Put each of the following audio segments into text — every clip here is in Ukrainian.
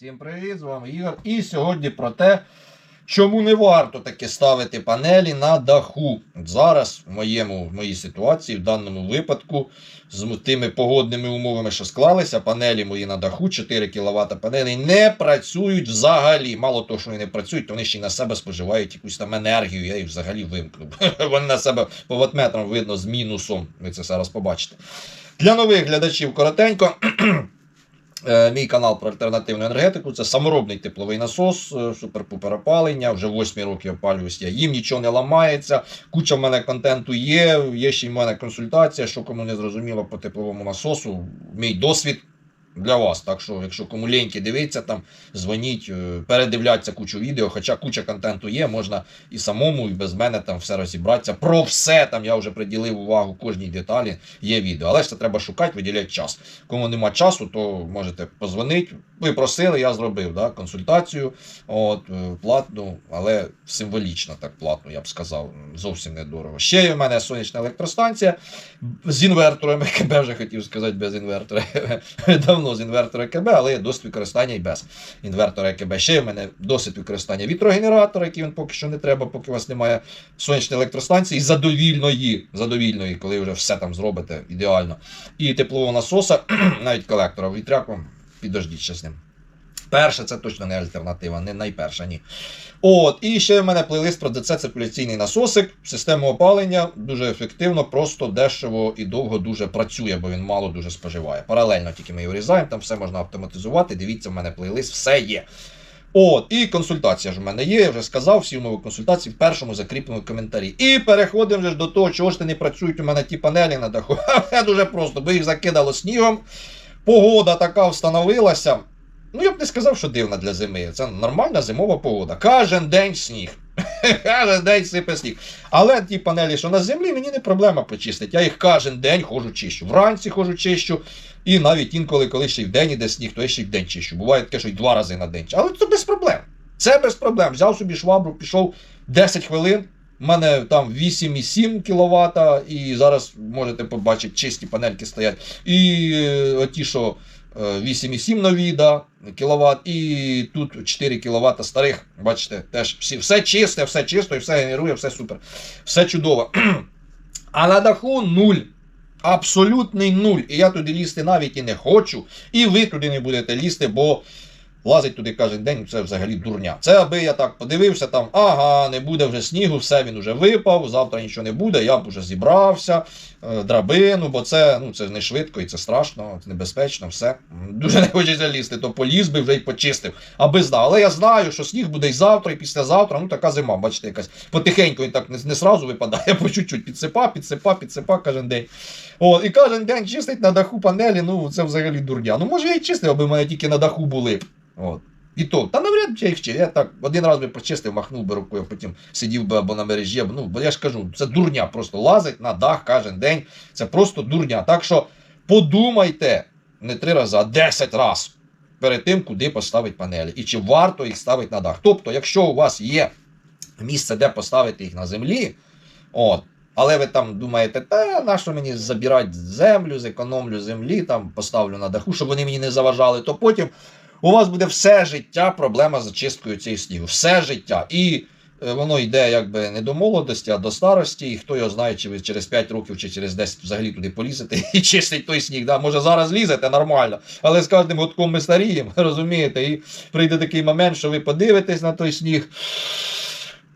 Всім привіт, з вами Ігор. І сьогодні про те, чому не варто таки ставити панелі на даху. Зараз в моєму, в моїй ситуації, в даному випадку, з тими погодними умовами, що склалися, панелі мої на даху, 4 кВт панелі, не працюють взагалі. Мало того, що вони не працюють, то вони ще й на себе споживають якусь там енергію. Я їх взагалі вимкнув. Вони на себе по ватметрам видно з мінусом. Ви це зараз побачите. Для нових глядачів коротенько. Е, Мій канал про альтернативну енергетику це саморобний тепловий насос, е, супер-пупер опалення. Вже 8 років опалююсь я. Їм нічого не ламається. Куча в мене контенту є. Є ще й в мене консультація, що кому не зрозуміло по тепловому насосу. Мій досвід для вас. Так що, якщо кому ліньки дивиться, там дзвоніть, е, передивляться кучу відео, хоча куча контенту є, можна і самому, і без мене там все розібратися. Про все там я вже приділив увагу кожній деталі. Є відео. Але ж це треба шукати, виділяти час. Кому нема часу, то можете позвонити. Ви просили, я зробив да, консультацію. От, е, платну, але символічно так платну, я б сказав. Зовсім недорого. Ще є в мене сонячна електростанція з інвертором ЕКБ, вже хотів сказати без інвертора. Давно з інвертора ЕКБ, але є досвід використання і без інвертора ЕКБ. Ще в мене досить використання вітрогенератора, який він поки що не треба, поки у вас немає сонячної електростанції, задовільної, задовільної, коли вже все там зробите ідеально. І теплового насоса, навіть колектора вітряку, підождіть ще з ним. Перше, це точно не альтернатива, не найперша, ні. От, і ще в мене плейлист про ДЦ циркуляційний насосик, систему опалення дуже ефективно, просто дешево і довго дуже працює, бо він мало дуже споживає. Паралельно тільки ми його різаємо, там все можна автоматизувати. Дивіться, в мене плейлист, все є. От, і консультація ж у мене є, я вже сказав, всі умови консультації в першому закріпленому коментарі. І переходимо вже до того, чого ж не працюють у мене ті панелі на даху. Ха-ха, дуже просто, бо їх закидало снігом. Погода така встановилася. Ну, я б не сказав, що дивна для зими. Це нормальна зимова погода. Кожен день сніг. Кожен день сипе сніг. Але ті панелі, що на землі, мені не проблема почистити. Я їх кожен день ходжу чищу. Вранці ходжу чищу. І навіть інколи, коли ще й в день іде сніг, то я ще й в день чищу. Буває таке, що й два рази на день. Але це без проблем. Це без проблем. Взяв собі швабру, пішов 10 хвилин. У мене там 8,7 кВт, і зараз можете побачити, чисті панельки стоять. І е, оті, що 8,7 нові, да, кВт, і тут 4 кВт старих. Бачите, теж всі, все чисте, все чисто, і все генерує, все супер. Все чудово. А на даху нуль. Абсолютний нуль. І я туди лізти навіть і не хочу. І ви туди не будете лізти, бо лазить туди кожен день це взагалі дурня. Це аби я так подивився, там, ага, не буде вже снігу, все він уже випав, завтра нічого не буде, я б уже зібрався, е, драбину, бо це, ну, це не швидко і це страшно, це небезпечно, все. Дуже не хочеться лізти, то поліз би вже й почистив. Аби знав. Але я знаю, що сніг буде і завтра, і післязавтра. Ну така зима, бачите, якась потихеньку він так не, не сразу випадає, по чуть-чуть підсипа, підсипа, підсипа кожен день. От, і кожен день чистить на даху панелі, ну це взагалі дурня. Ну може я й чистив, аби мене тільки на даху були. От. І то, та навряд чи їх чистив. Я так один раз би почистив, махнув би рукою, потім сидів би або на мережі, ну, бо я ж кажу, це дурня, просто лазить на дах кожен день. Це просто дурня. Так що подумайте не три рази, а десять разів перед тим, куди поставити панелі. І чи варто їх ставити на дах. Тобто, якщо у вас є місце, де поставити їх на землі, от, але ви там думаєте, та на що мені забирати землю, зекономлю землі, там поставлю на даху, щоб вони мені не заважали, то потім у вас буде все життя проблема з очисткою цієї снігу. Все життя. І е, воно йде якби не до молодості, а до старості. І хто його знає, чи ви через 5 років чи через 10 взагалі туди полізете і чистить той сніг. Да? Може зараз лізете нормально, але з кожним годком ми старіємо, розумієте? І прийде такий момент, що ви подивитесь на той сніг.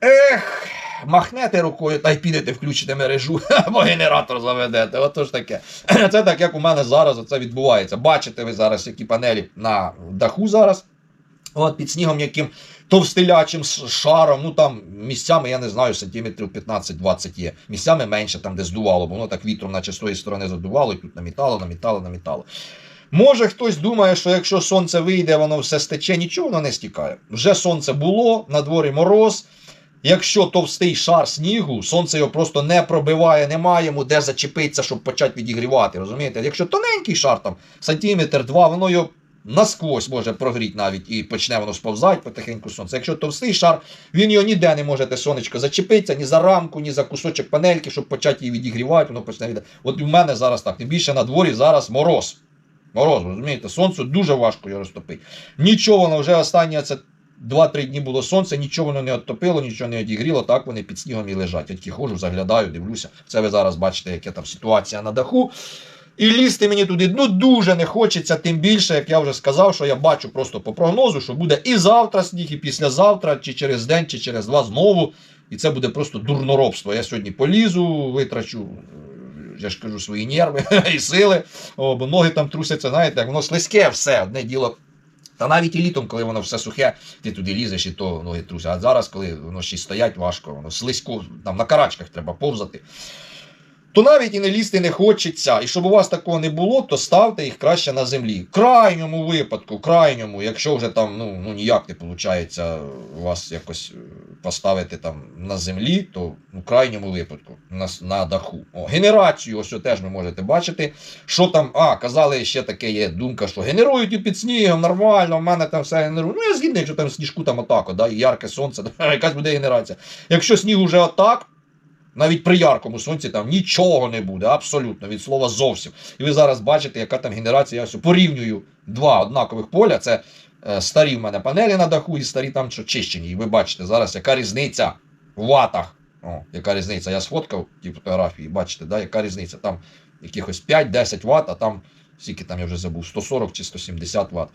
Ех, махнете рукою та й підете, включите мережу, або генератор заведете. Ото ж таке. Це так, як у мене зараз це відбувається. Бачите ви зараз, які панелі на даху зараз. От під снігом яким товстилячим шаром, ну там місцями, я не знаю, сантиметрів 15-20 є. Місцями менше, там де здувало, бо воно так вітром, наче з тої сторони задувало, і тут намітало, намітало, намітало. Може, хтось думає, що якщо сонце вийде, воно все стече, нічого воно не стікає. Вже сонце було, на дворі мороз. Якщо товстий шар снігу, сонце його просто не пробиває, немає йому де зачепитися, щоб почати відігрівати. Розумієте? Якщо тоненький шар, там сантиметр, два, воно його насквозь може прогріти навіть і почне воно сповзати потихеньку сонце. Якщо товстий шар, він його ніде не може те сонечко зачепитися, ні за рамку, ні за кусочок панельки, щоб почати її відігрівати, воно почне від. От у мене зараз так. Тим більше на дворі зараз мороз. Мороз, розумієте, сонце дуже важко його розтопити. Нічого воно вже останні це 2-3 дні було сонце, нічого воно не оттопило, нічого не одігріло, так вони під снігом і лежать. Я тільки ходжу, заглядаю, дивлюся. Це ви зараз бачите, яка там ситуація на даху. І лізти мені туди ну дуже не хочеться, тим більше, як я вже сказав, що я бачу просто по прогнозу, що буде і завтра сніг, і післязавтра, чи через день, чи через два знову. І це буде просто дурноробство. Я сьогодні полізу, витрачу, я ж кажу, свої нерви і сили, о, бо ноги там трусяться, знаєте, як воно слизьке все, одне діло. Та навіть і літом, коли воно все сухе, ти туди лізеш і то ноги трусять. А зараз, коли воно ще стоять важко, воно слизько, там на карачках треба повзати. То навіть і не лізти не хочеться. І щоб у вас такого не було, то ставте їх краще на землі. В крайньому випадку, крайньому, якщо вже там ну, ну ніяк не виходить вас якось е, поставити там на землі, то ну, в крайньому випадку на, на даху. О, генерацію, ось теж ви можете бачити. Що там, а, казали, ще таке є думка, що генерують і під снігом, нормально, в мене там все генерує. Ну, я згідний, якщо там сніжку там отак, да, і ярке сонце, якась буде генерація. Якщо сніг уже отак, навіть при яркому сонці там нічого не буде, абсолютно, від слова зовсім. І ви зараз бачите, яка там генерація. Я ось порівнюю два однакових поля. Це е, старі в мене панелі на даху і старі там що чищені. І ви бачите зараз, яка різниця в ватах. О, яка різниця? Я сфоткав ті фотографії, бачите, да, яка різниця? Там якихось 5-10 Вт, а там скільки там я вже забув, 140 чи 170 Вт.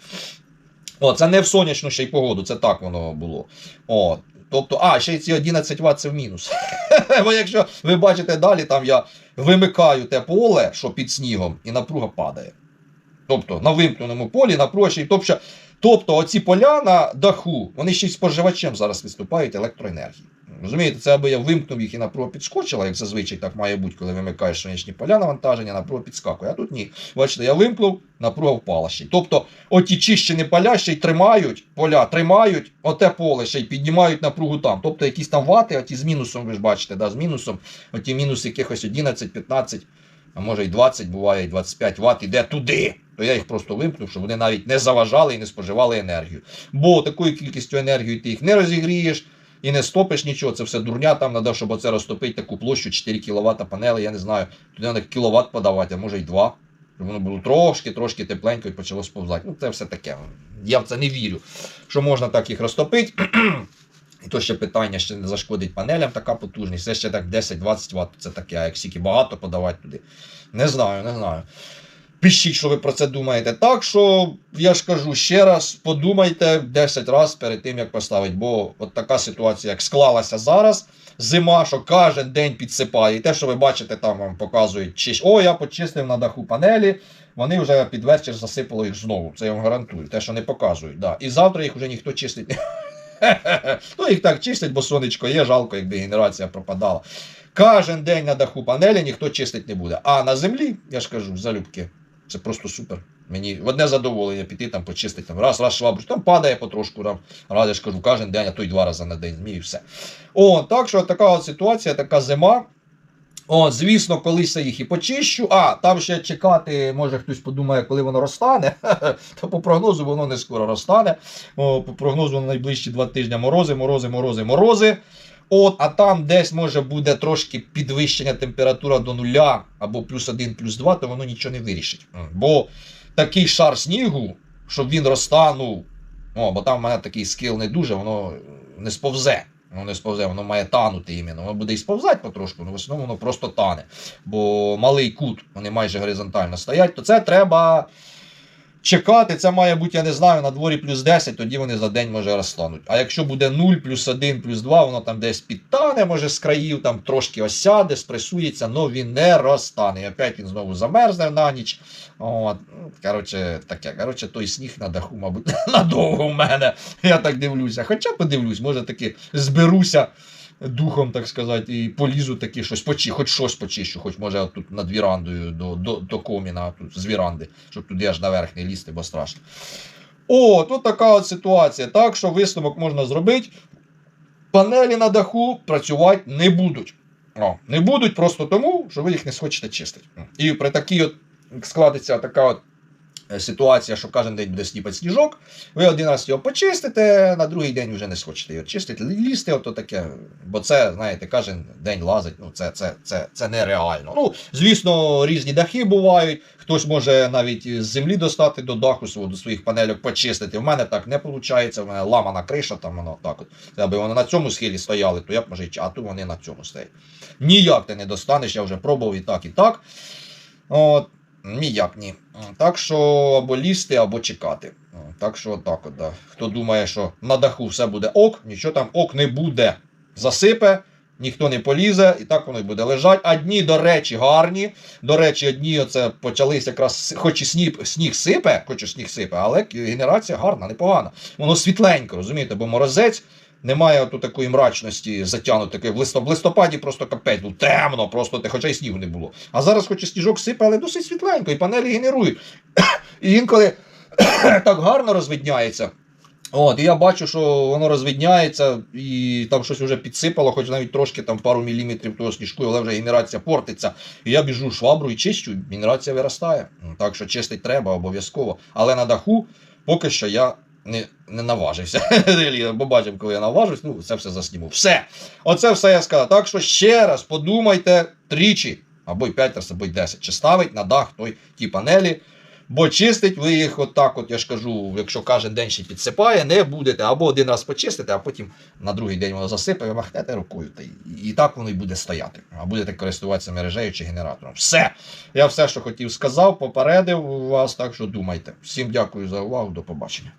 О, це не в сонячну ще й погоду, це так воно було. О, тобто, а, ще ці 11 Вт це в мінус. Бо якщо ви бачите далі, там я вимикаю те поле, що під снігом, і напруга падає. Тобто на вимкненому полі напруга ще тобто, тобто оці поля на даху, вони ще й споживачем зараз виступають електроенергії. Розумієте, це аби я вимкнув їх і напруга підскочила, як зазвичай так має бути, коли вимикаєш сонячні поля навантаження, напруга підскакує. А тут ні. Бачите, я вимкнув, напруга впала ще. Тобто, оті чищені поля ще й тримають, поля тримають, оте поле ще й піднімають напругу там. Тобто якісь там вати, оті з мінусом, ви ж бачите, да, з мінусом, оті мінус якихось 11, 15, а може й 20, буває, і 25 Вт іде туди. То я їх просто вимкнув, щоб вони навіть не заважали і не споживали енергію. Бо такою кількістю енергії ти їх не розігрієш і не стопиш нічого. Це все дурня. Там треба, щоб оце розтопити таку площу 4 кВт панели, я не знаю. Туди треба кіловат подавати, а може й 2. Щоб воно було трошки, трошки тепленько і почало сповзати. Ну, це все таке. Я в це не вірю, що можна так їх розтопити. І то ще питання ще не зашкодить панелям така потужність. Це ще так 10-20 Вт. Це таке, а як стільки багато подавати туди. Не знаю, не знаю. Пишіть, що ви про це думаєте. Так що, я ж кажу ще раз, подумайте 10 разів перед тим, як поставити. Бо от така ситуація, як склалася зараз, зима, що кожен день підсипає. І те, що ви бачите, там вам показують, чи о, я почистив на даху панелі, вони вже під вечір засипало їх знову. Це я вам гарантую. Те, що не показують. Да. І завтра їх вже ніхто чистить. Ну, їх так чистять, бо сонечко є, жалко, якби генерація пропадала. Кожен день на даху панелі ніхто чистить не буде. А на землі, я ж кажу, залюбки. Це просто супер. Мені в одне задоволення піти там почистити. Там, раз, раз швабру, там падає потрошку, там, раз я ж кажу, кожен день, а то й два рази на день змій і все. О, так що така от ситуація, така зима. О, звісно, колись я їх і почищу. А, там ще чекати, може хтось подумає, коли воно розтане. То по прогнозу воно не скоро розтане. О, по прогнозу на найближчі два тижні морози, морози, морози, морози. От, а там десь може буде трошки підвищення температура до нуля або плюс один, плюс два, то воно нічого не вирішить. Бо такий шар снігу, щоб він розтанув, о, бо там в мене такий скил не дуже, воно не сповзе. Воно не сповзе, воно має танути іменно. Воно буде і сповзати потрошку, але в основному воно просто тане. Бо малий кут, вони майже горизонтально стоять, то це треба чекати. Це має бути, я не знаю, на дворі плюс 10, тоді вони за день може розтануть. А якщо буде 0, плюс 1, плюс 2, воно там десь підтане, може з країв, там трошки осяде, спресується, але він не розтане. І опять він знову замерзне на ніч. От, ну, коротше, таке. Коротше, той сніг на даху, мабуть, надовго в мене. Я так дивлюся. Хоча подивлюсь, може таки зберуся духом, так сказати, і полізу таки щось почи, хоч щось почищу, хоч може тут над вірандою до, до, до коміна, тут з віранди, щоб туди аж наверх не лізти, бо страшно. О, тут така от ситуація. Так що висновок можна зробити. Панелі на даху працювати не будуть. О, не будуть просто тому, що ви їх не схочете чистити. І при такій от складеться така от ситуація, що кожен день буде сніпати сніжок. Ви один раз його почистите, на другий день вже не схочете його чистити. Лізти, ото таке. Бо це, знаєте, кожен день лазить. Ну, це, це, це, це нереально. Ну, звісно, різні дахи бувають. Хтось може навіть з землі достати до даху свого, до своїх панельок почистити. В мене так не виходить. У мене ламана криша, там воно так от. Аби вони на цьому схилі стояли, то я б може, а то вони на цьому стоять. Ніяк ти не достанеш, я вже пробував і так, і так. От, ніяк ні. Так що або лізти, або чекати. Так що отак от, да. Хто думає, що на даху все буде ок, нічого там ок не буде. Засипе, ніхто не полізе, і так воно й буде лежать. А дні, до речі, гарні. До речі, дні оце почались якраз, хоч і сніг, сніг сипе, хоч і сніг сипе, але генерація гарна, непогана. Воно світленько, розумієте, бо морозець. Немає оту такої мрачності затягнути. В листопаді просто капець, був темно, просто те, хоча й снігу не було. А зараз хоч і сніжок сипе, але досить світленько, і панелі генерують. І інколи так гарно розвидняється. От, і я бачу, що воно розвидняється, і там щось вже підсипало, хоч навіть трошки там пару міліметрів того сніжку, але вже генерація портиться. І я біжу швабру і чищу, генерація виростає. Ну, Так що чистить треба обов'язково. Але на даху поки що я не, не наважився. Бо бачимо, коли я наважусь, ну це все засніму. Все. Оце все я сказав. Так що ще раз подумайте тричі, або й п'ять раз, або й десять, чи ставить на дах той ті панелі. Бо чистить ви їх отак, от я ж кажу, якщо кожен день ще підсипає, не будете. Або один раз почистите, а потім на другий день воно засипе, ви махнете рукою. Та І так воно і буде стояти. А будете користуватися мережею чи генератором. Все. Я все, що хотів, сказав, попередив вас, так що думайте. Всім дякую за увагу, до побачення.